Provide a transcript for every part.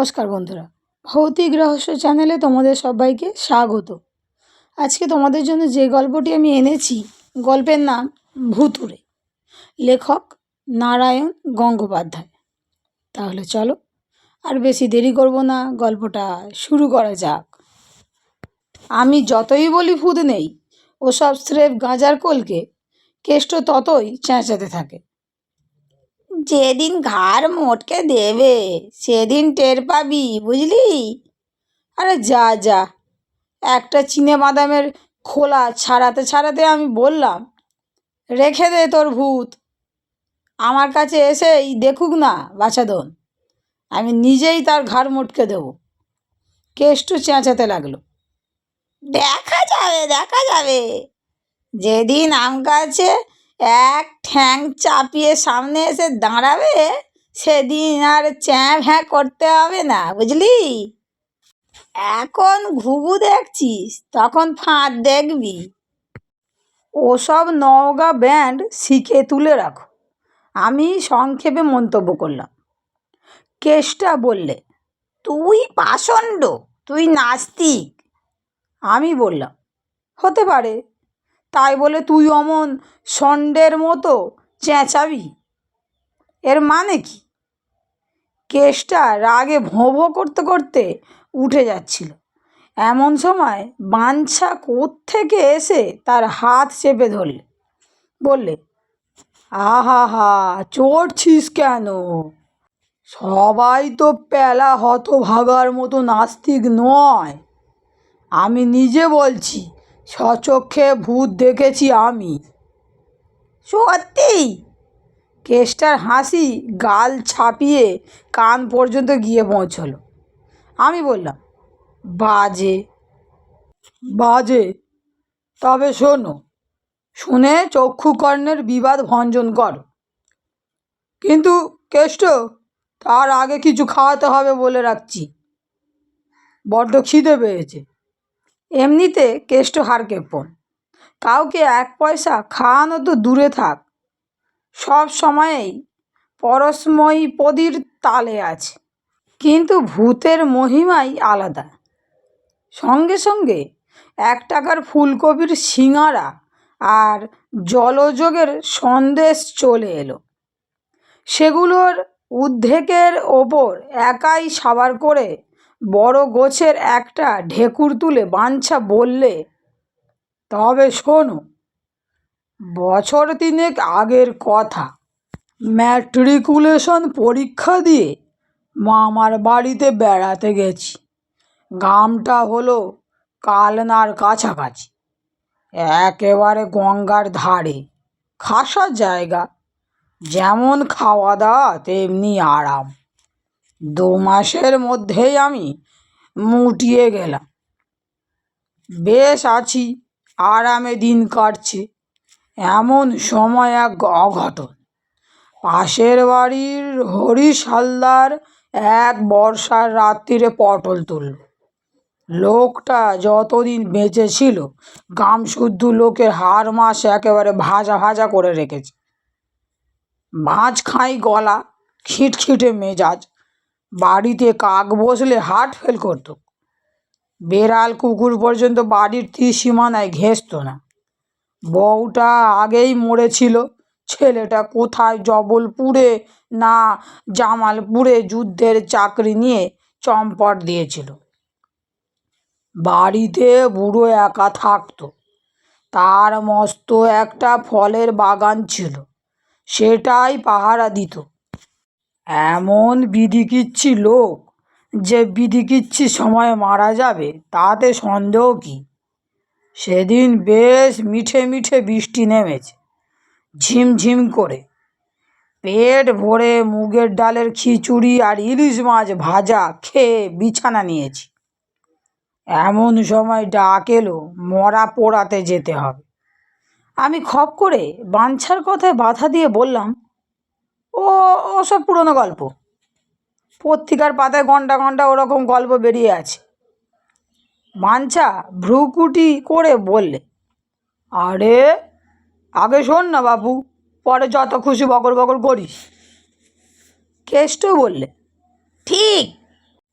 নমস্কার বন্ধুরা। ভৌতিক রহস্য চ্যানেলে তোমাদের সবাইকে স্বাগত। আজকে তোমাদের জন্য যে গল্পটি আমি এনেছি, গল্পের নাম ভুতুড়ে। লেখক নারায়ণ গঙ্গোপাধ্যায়। তাহলে চলো, আর বেশি দেরি করব না, গল্পটা শুরু করা যাক। আমি যতই বলি ভূত নেই, ওসব স্রেফ গাঁজার কোলকে, কেষ্ট ততই চেঁচাতে থাকে। যেদিন ঘাড় মোটকে দেবে, সেদিন টের পাবি, বুঝলি? আরে যা যা। একটা চিনে বাদামের খোলা ছাড়াতে ছাড়াতে আমি বললাম, রেখে দে তোর ভূত। আমার কাছে এসেই দেখুক না বাছাদন আমি নিজেই তার ঘাড় মোটকে দেব। কেষ্টু চেঁচাতে লাগল। দেখা যাবে দেখা যাবে। যেদিন আম গাছে এক ঠ্যাং চাপিয়ে সামনে এসে দাঁড়াবে, সেদিন আর চ্যাঁ ভ্যাঁ করতে হবে না, বুঝলি? এখন ঘুঘু দেখছিস, তখন ফাঁদ দেখবি। ওসব নওগা ব্যান্ড শিখে তুলে রাখো। আমি সংক্ষেপে মন্তব্য করলাম। কেষ্টা বললে, তুই পাষণ্ড, তুই নাস্তিক। আমি বললাম, হতে পারে। তাই বলে তুই অমন ষণ্ডের মতো চেঁচাবি? এর মানে কি? কেসটা রাগে ভোঁ ভোঁ করতে করতে উঠে যাচ্ছিল। এমন সময় বাঞ্ছা থেকে এসে তার হাত চেপে ধরলে। বললে, আহা হা, চড়ছিস কেন? সবাই তো প্যালা হতভাগার মতো নাস্তিক নয়। আমি নিজে বলছি সচক্ষে ভূত দেখেছি আমি। সত্যি? কেষ্টার হাসি গাল ছাপিয়ে কান পর্যন্ত গিয়ে পৌঁছলো। আমি বললাম, বাজে বাজে। তবে শোনো, শুনে চক্ষুকর্ণের বিবাদ ভঞ্জন কর। কিন্তু কেষ্ট, তার আগে কিছু খাওয়াতে হবে বলে রাখছি। বড্ড খিদে পেয়েছে। এমনিতে কেষ্ট হারকেপন কাউকে এক পয়সা খাওয়ানো তো দূরে থাক। সব সময়েই পরশময়ী পদির তালে আছে। কিন্তু ভূতের মহিমাই আলাদা। সঙ্গে সঙ্গে এক টাকার ফুলকপির সিঙাড়া আর জলযোগের সন্দেশ চলে এলো। সেগুলোর উদ্ধেকের ওপর একাই সাবার করে বড় গোছের একটা ঢেকুর তুলে বাঞ্ছা বললে, তবে শোনো, বছর তিনেক আগের কথা। ম্যাট্রিকুলেশন পরীক্ষা দিয়ে মামার বাড়িতে বেড়াতে গেছি। গ্রামটা হলো কালনার কাছাকাছি। একেবারে গঙ্গার ধারে। খাসা জায়গা। যেমন খাওয়া দাওয়া তেমনি আরাম। দু মাসের মধ্যেই আমি মুটিয়ে গেলাম। বেশ আছি, আরামে দিন কাটছে। এমন সময় এক অঘটন। পাশের বাড়ির হরিশ হালদার এক বর্ষার রাত্রিরে পটল তুলল। লোকটা যতদিন বেঁচে ছিল গাম শুদ্ধ লোকের হাড় মাস একেবারে ভাজা ভাজা করে রেখেছে। মাছ খাই গলা খিটখিটে মেজাজ। বাড়িতে কাক বসলে হার্ট ফেল করতো। বেড়াল কুকুর পর্যন্ত বাড়ির ত্রিসীমানায় ঘেঁষত না। বউটা আগেই মরেছিল। ছেলেটা কোথায়? জবলপুরে না জামালপুরে যুদ্ধের চাকরি নিয়ে চম্পট দিয়েছিল। বাড়িতে বুড়ো একা থাকতো। তার মস্ত একটা ফলের বাগান ছিল। সেটাই পাহারা দিত। এমন বিধিকিচ্ছি লোক যে বিধিকিচ্ছি সময় মারা যাবে, তাতে সন্দেহ কি? সেদিন বেশ মিঠে মিঠে বৃষ্টি নেমেছে, ঝিমঝিম করে। পেট ভরে মুগের ডালের খিচুড়ি আর ইলিশ মাছ ভাজা খেয়ে বিছানা নিয়েছি। এমন সময় ডাক এলো, মরা পোড়াতে যেতে হবে। আমি খপ করে বাঞ্ছার কথায় বাধা দিয়ে বললাম ও ওসব পুরনো গল্প। পত্রিকার পাতায় ঘণ্টা ঘণ্টা ওরকম গল্প বেরিয়ে আছে। বাঞ্ছা ভ্রুকুটি করে বললে, আরে, আগে শোন না বাবু, পরে যত খুশি বকর বকর করিস। কেষ্ট বললে, ঠিক,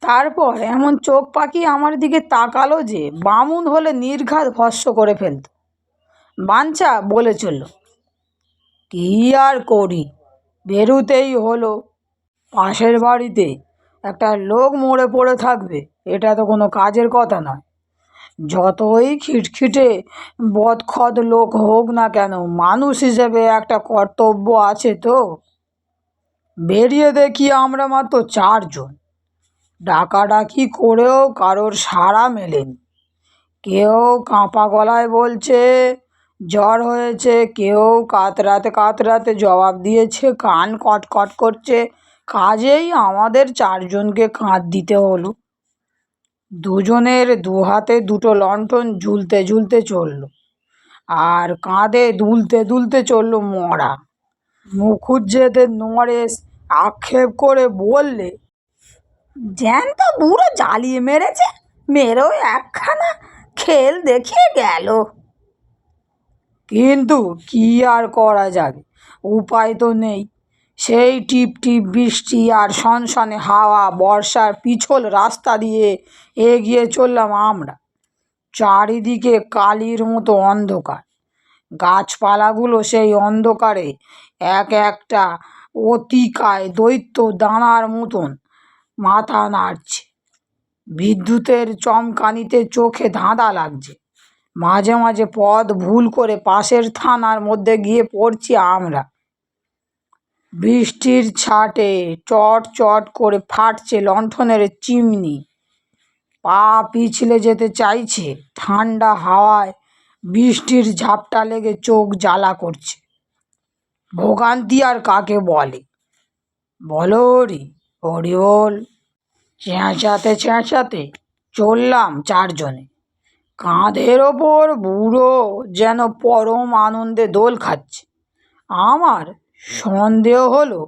তারপর এমন চোখ পাকিয়ে আমার দিকে তাকালো যে বামুন হলে নির্ঘাত ভস্ম করে ফেলত। বাঞ্ছা বলে চলল, কী আর করি? বেরুতেই হলো। পাশের বাড়িতে একটা লোক মরে পড়ে থাকবে, এটা তো কোনো কাজের কথা নয়। যতই খিটখিটে বদখদ লোক হোক না কেন, মানুষ হিসেবে একটা কর্তব্য আছে তো। বেরিয়ে দেখি আমরা মাত্র চারজন। ডাকাডাকি করেও কারোর সাড়া মেলেনি। কেউ কাঁপা গলায় বলছে জ্বর হয়েছে, কেউ কাতরাতে কাতরাতে জবাব দিয়েছে, কান কটকট করছে। কাজেই আমাদের চারজনকে কাঁধ দিতে হলো। দুজনের দু হাতে দুটো লণ্ঠন ঝুলতে ঝুলতে চলল। আর কাঁধে দুলতে দুলতে চলল মরা। মুখুজ্জেদের নরেশ আক্ষেপ করে বললে জ্যান্ত বুড়ো জ্বালিয়ে মেরেছে, মেরেও একখানা খেল দেখিয়ে গেল। কিন্তু কি আর করা যাবে? উপায় তো নেই। সেই টিপ টিপ বৃষ্টি আর সনসনে হাওয়া, বর্ষার পিছল রাস্তা দিয়ে এগিয়ে চললাম আমরা। চারিদিকে কালির মতো অন্ধকার। গাছপালাগুলো সেই অন্ধকারে এক একটা অতিকায় দৈত্য দানার মতন মাথা নাড়ছে। বিদ্যুতের চমকানিতে চোখে ধাঁধা লাগছে। মাঝে মাঝে পথ ভুল করে পাশের থানার মধ্যে গিয়ে পড়ছি আমরা। বৃষ্টির ছাটে চট চট করে ফাটছে লণ্ঠনের চিমনি। পা পিছলে যেতে চাইছে, ঠান্ডা হাওয়ায় বৃষ্টির ঝাপটা লেগে চোখ জ্বালা করছে। ভোগান্তি আর কাকে বলে? বলো রি হরি বল। চেঁচাতে চেঁচাতে চললাম চারজনে। কাঁধের ওপর বুড়ো যেন পরম আনন্দে দোল খাচ্ছে। আমার সন্দেহ হলো,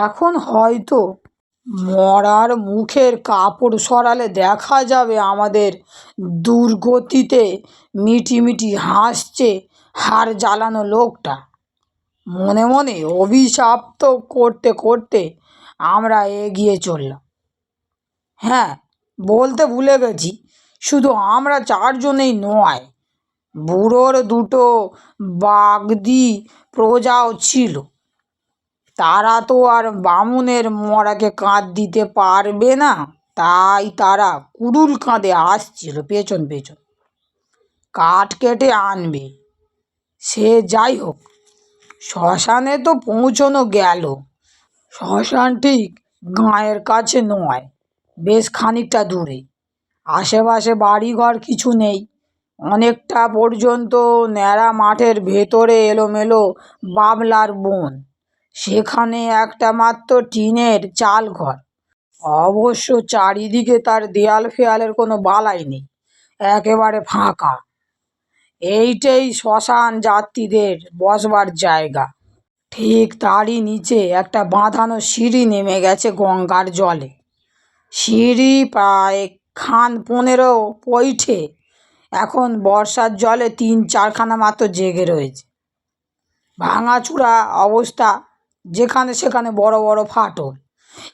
এখন হয়তো মরার মুখের কাপড় সরালে দেখা যাবে আমাদের দুর্গতিতে মিটিমিটি হাসছে হার জ্বালানো লোকটা। মনে মনে অভিশাপ্ত করতে করতে আমরা এগিয়ে চললাম। হ্যাঁ বলতে ভুলে গেছি। শুধু আমরা চারজনেই নয়, বুড়োর দুটো বাগদি প্রজাও ছিল। তারা তো আর বামুনের মরাকে কাঁধ দিতে পারবে না, তাই তারা কুড়ুল কাঁধে আসছিল পেছন পেছন। কাঠ কেটে আনবে, সে যাই হোক, শ্মশানে তো পৌঁছনো গেল। শ্মশান ঠিক গাঁয়ের কাছে নয়, বেশ খানিকটা দূরে। আশেপাশে বাড়িঘর কিছু নেই। অনেকটা পর্যন্ত ন্যাড়া মাঠের ভেতরে এলোমেলো বাবলার বন। সেখানে একটা মাত্র টিনের চাল ঘর অবশ্য চারিদিকে তার দেয়াল ফেয়ালের কোনো বালাই নেই। একেবারে ফাঁকা। এইটাই শ্মশান যাত্রীদের বসবার জায়গা। ঠিক তারই নিচে একটা বাঁধানো সিঁড়ি নেমে গেছে গঙ্গার জলে। সিঁড়ি প্রায় খান পনেরো পৈঠে। এখন বর্ষার জলে তিন চারখানা মাত্র জেগে রয়েছে। ভাঙাচূড়া অবস্থা যেখানে সেখানে বড় বড় ফাটল।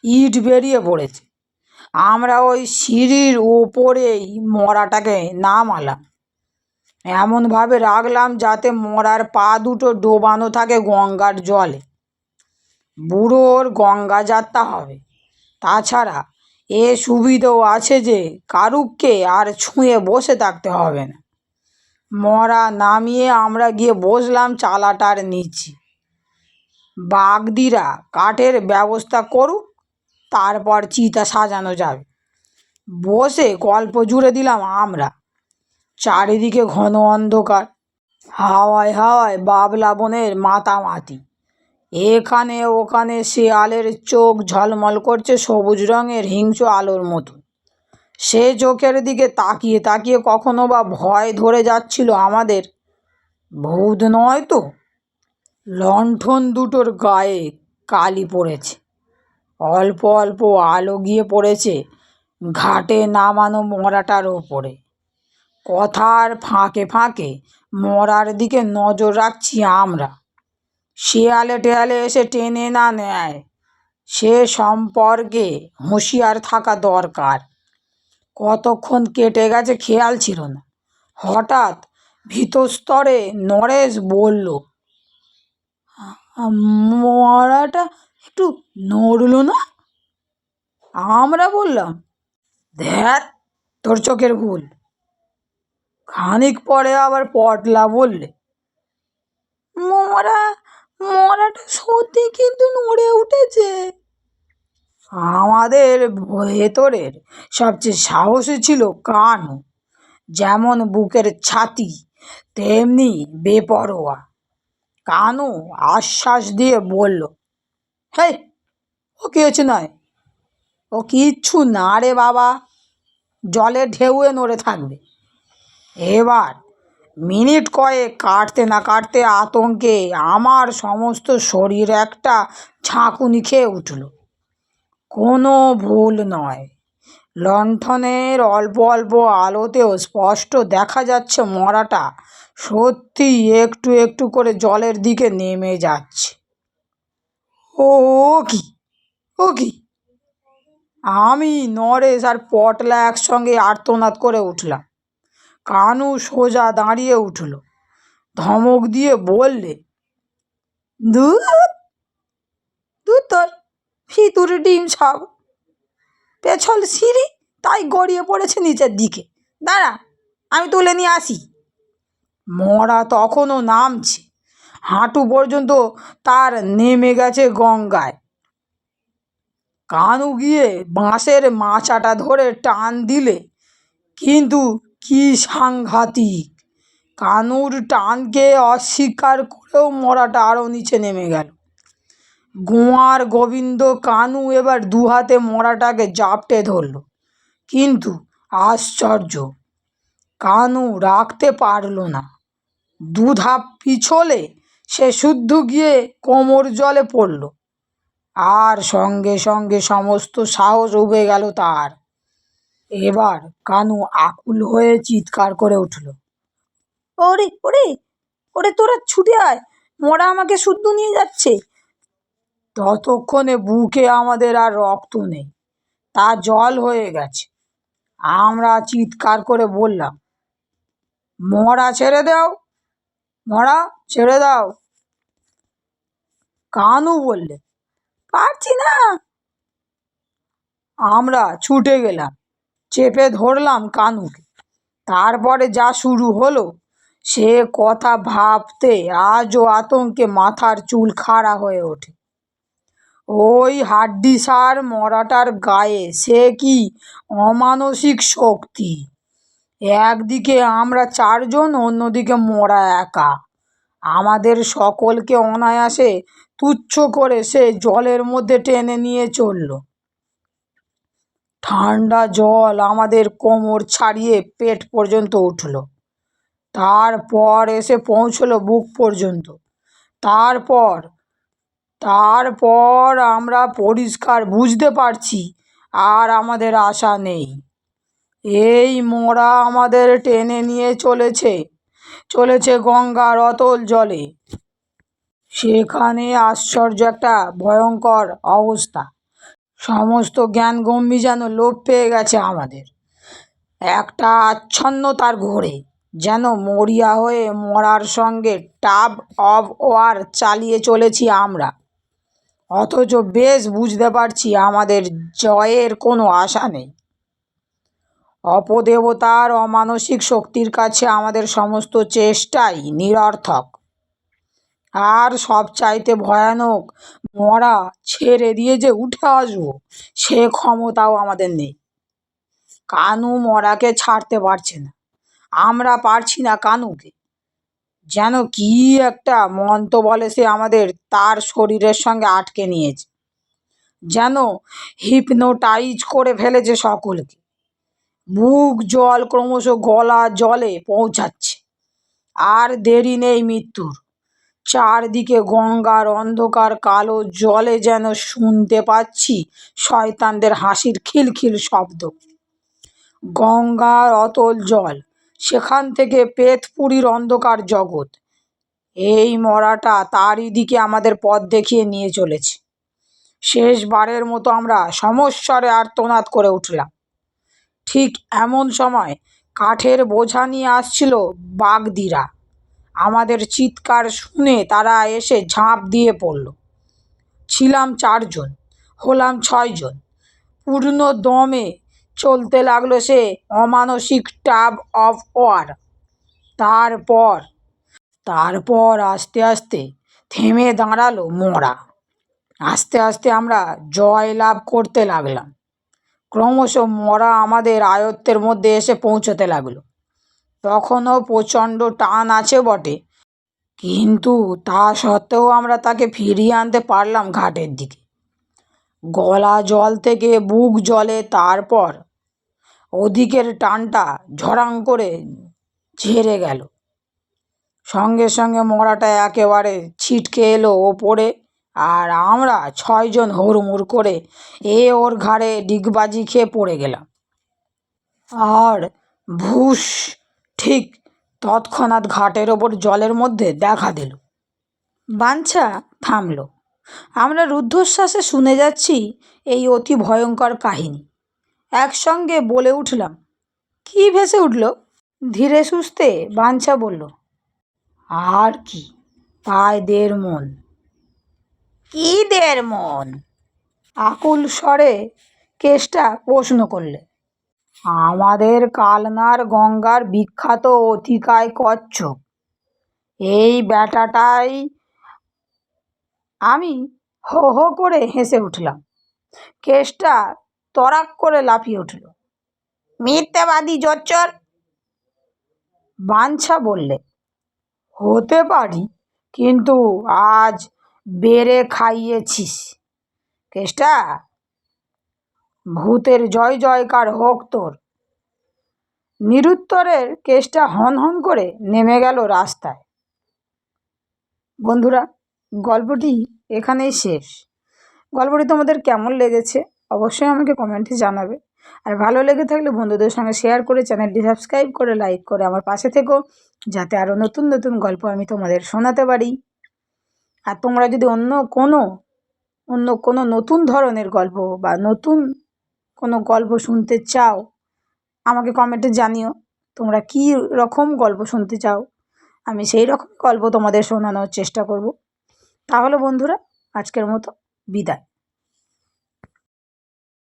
ইট বেরিয়ে পড়েছে। আমরা ওই সিঁড়ির ওপরেই মরাটাকে নামালাম। এমনভাবে রাখলাম যাতে মরার পা দুটো ডোবানো থাকে গঙ্গার জলে। বুড়োর গঙ্গা যাত্রা হবে। তাছাড়া এ সুবিধেও আছে যে কারুককে আর ছুঁয়ে বসে থাকতে হবে না। মরা নামিয়ে আমরা গিয়ে বসলাম চালাটার নিচে। বাগদিরা কাঠের ব্যবস্থা করুক, তারপর চিতা সাজানো যাবে। বসে গল্প জুড়ে দিলাম আমরা। চারিদিকে ঘন অন্ধকার। হাওয়ায় হাওয়ায় বাবলা বনের মাতামাতি। এখানে ওখানে শেয়ালের চোখ ঝলমল করছে সবুজ রঙের হিংস্র আলোর মতো। সে চোখের দিকে তাকিয়ে তাকিয়ে কখনো বা ভয় ধরে যাচ্ছিল আমাদের। ভূত নয় তো? লণ্ঠন দুটোর গায়ে কালি পড়েছে। অল্প অল্প আলো গিয়ে পড়েছে ঘাটে নামানো মরাটার ওপরে। কথার ফাঁকে ফাঁকে মরার দিকে নজর রাখছি আমরা। শেয়ালে টেয়ালে এসে টেনে না নেয়। সে সম্পর্কে হুঁশিয়ার থাকা দরকার। কতক্ষণ কেটে গেছে খেয়াল ছিল না। হঠাৎ ভিতস্তরে নরেশ বলল মরাটা একটু নড়ল না? আমরা বললাম ধ্যাত তোর চোখের ভুল। খানিক পরে আবার পটলা বললে মরা মরাটা সত্যি কিন্তু নড়ে উঠেছে। আমাদের ভেতরের সবচেয়ে সাহসী ছিল কানু। যেমন বুকের ছাতি, তেমনি বেপরোয়া। কানু আশ্বাস দিয়ে বলল, হেই, ও কি হচ্ছে নয়? ও কিচ্ছু না রে বাবা। জলে ঢেউয়ে নড়ে থাকবে। এবার মিনিট কয়েক কাটতে না কাটতে আতঙ্কে আমার সমস্ত শরীর একটা ঝাঁকুনি খেয়ে উঠল। কোনো ভুল নয়। লণ্ঠনের অল্প অল্প আলোতেও স্পষ্ট দেখা যাচ্ছে মরাটা সত্যি একটু একটু করে জলের দিকে নেমে যাচ্ছে। ও কি? ও কি? আমি নরেশ আর পটলা একসঙ্গে আর্তনাদ করে উঠলাম। কানু সোজা দাঁড়িয়ে উঠল। ধমক দিয়ে বললে দূর তোর ভিতরে ডিম সব। পেছল সিঁড়ি, তাই গড়িয়ে পড়েছে নিচের দিকে। দাঁড়া, আমি তুলে নিয়ে আসি। মরা তখনও নামছে। হাঁটু পর্যন্ত তার নেমে গেছে গঙ্গায়। কানু গিয়ে বাঁশের মাচাটা ধরে টান দিলে, কিন্তু কি সাংঘাতিক। কানুর টানকে অস্বীকার করেও মরাটা আরও নিচে নেমে গেল। গোয়ার গোবিন্দ কানু এবার দুহাতে মরাটাকে জাপটে ধরল। কিন্তু আশ্চর্য, কানু রাখতে পারল না। দু ধাপ পিছলে সে শুদ্ধ গিয়ে কোমর জলে পড়ল। আর সঙ্গে সঙ্গে সমস্ত সাহস উবে গেল তার। এবার কানু আকুল হয়ে চিৎকার করে উঠল, ওরে ওরে ওরে তোরা ছুটে আয়, মরা আমাকে শুদ্ধ নিয়ে যাচ্ছে। ততক্ষণে বুকে আমাদের আর রক্ত নেই, তা জল হয়ে গেছে। আমরা চিৎকার করে বললাম, মরা ছেড়ে দাও, মরা ছেড়ে দাও। কানু বললে, পারছি না। আমরা ছুটে গেলাম। চেপে ধরলাম কানুকে। তারপরে যা শুরু হলো, সে কথা ভাবতে আজও আতঙ্কে মাথার চুল খাড়া হয়ে ওঠে। ওই হাড্ডিসার মরাটার গায়ে সে কি অমানসিক শক্তি? একদিকে আমরা চারজন, অন্যদিকে মরা একা। আমাদের সকলকে অনায়াসে তুচ্ছ করে সে জলের মধ্যে টেনে নিয়ে চলল। ঠান্ডা জল আমাদের কোমর ছাড়িয়ে পেট পর্যন্ত উঠল। তারপর এসে পৌঁছলো বুক পর্যন্ত। তারপর তারপর আমরা পরিষ্কার বুঝতে পারছি, আর আমাদের আশা নেই। এই মোড়া আমাদের টেনে নিয়ে চলেছে চলেছে গঙ্গার অতল জলে। সেখানে আশ্চর্য একটা ভয়ঙ্কর অবস্থা। সমস্ত জ্ঞান গম্ভী যেন লোপ পেয়ে গেছে আমাদের। একটা আচ্ছন্নতার ঘোরে যেন মরিয়া হয়ে মরার সঙ্গে টাব অব ওয়ার চালিয়ে চলেছি আমরা। অথচ বেশ বুঝতে পারছি আমাদের জয়ের কোনো আশা নেই। অপদেবতার অমানসিক শক্তির কাছে আমাদের সমস্ত চেষ্টাই নিরর্থক। আর সব চাইতে ভয়ানক মরা ছেড়ে দিয়ে যে উঠে আসব, সে ক্ষমতাও আমাদের নেই। কানু মরাকে ছাড়তে পারছে না। আমরা পারছি না কানুকে। যেন কি একটা মন্ত্র বলে সে আমাদের তার শরীরের সঙ্গে আটকে নিয়েছে। যেন হিপনোটাইজ করে ফেলেছে সকলকে। বুক জল ক্রমশ গলা, জলে পৌঁছাচ্ছে। আর দেরি নেই মৃত্যুর। চারদিকে গঙ্গার অন্ধকার, কালো জলে যেন শুনতে পাচ্ছি শয়তানদের হাসির খিলখিল শব্দ। গঙ্গার অতল জল, সেখান থেকে পেতপুরীর অন্ধকার জগৎ। এই মরাটা তারই দিকে আমাদের পথ দেখিয়ে নিয়ে চলেছে। শেষবারের মতো আমরা সমস্বরে আর্তনাদ করে উঠলাম। ঠিক এমন সময় কাঠের বোঝা নিয়ে আসছিল বাগদিরা। আমাদের চিৎকার শুনে তারা এসে ঝাঁপ দিয়ে পড়ল। ছিলাম চারজন, হলাম ছয়জন। পূর্ণ দমে চলতে লাগল সে অমানসিক টাব অফ ওয়ার। তারপর তারপর আস্তে আস্তে থেমে দাঁড়াল মরা। আস্তে আস্তে আমরা জয় লাভ করতে লাগলাম। ক্রমশ মরা আমাদের আয়ত্তের মধ্যে এসে পৌঁছতে লাগল। তখনও প্রচণ্ড টান আছে বটে। কিন্তু তা সত্ত্বেও আমরা তাকে ফিরিয়ে আনতে পারলাম ঘাটের দিকে। গলা জল থেকে বুক জলে তারপর ওদিকের টানটা ঝরাং করে ঝেড়ে গেল। সঙ্গে সঙ্গে মরাটা একেবারে ছিটকে এলো ওপরে আর আমরা ছয়জন হুড়মুড় করে এ ওর ঘাড়ে ডিগবাজি খেয়ে পড়ে গেলাম। আর ভুস ঠিক তৎক্ষণাৎ ঘাটের ওপর জলের মধ্যে দেখা দিল। বাঞ্ছা থামল। আমরা রুদ্ধশ্বাসে শুনে যাচ্ছি এই অতি ভয়ঙ্কর কাহিনী। একসঙ্গে বলে উঠলাম, কি ভেসে উঠল? ধীরে সুস্থে বাঞ্ছা বলল, আর কি প্রায় দেড় মন। কি দেড় মন? আকুল স্বরে কেষ্টা প্রশ্ন করলে আমাদের কালনার গঙ্গার বিখ্যাত অতিকায় কচ্ছপ। এই ব্যাটাটাই আমি হো হো করে হেসে উঠলাম। কেসটা তরাক করে লাফিয়ে উঠল। মিথ্যাবাদী জচ্চর! বাঞ্ছা বললে, হতে পারি, কিন্তু আজ বেড়ে খাইয়েছিস। কেষ্টা ভূতের জয় জয়কার হোক তোর। নিরুত্তরের কেসটা হন হন করে নেমে গেল রাস্তায়। বন্ধুরা, গল্পটি এখানেই শেষ। গল্পটি তোমাদের কেমন লেগেছে অবশ্যই আমাকে কমেন্টে জানাবে। আর ভালো লেগে থাকলে বন্ধুদের সঙ্গে শেয়ার করে চ্যানেলটি সাবস্ক্রাইব করে, লাইক করে আমার পাশে থেকো, যাতে আরও নতুন নতুন গল্প আমি তোমাদের শোনাতে পারি। আর তোমরা যদি অন্য কোনো অন্য কোনো নতুন ধরনের গল্প বা নতুন কোনো গল্প শুনতে চাও, আমাকে কমেন্টে জানিও। তোমরা কী রকম গল্প শুনতে চাও, আমি সেই রকম গল্প তোমাদের শোনানোর চেষ্টা করব। তাহলে বন্ধুরা, আজকের মতো বিদায়।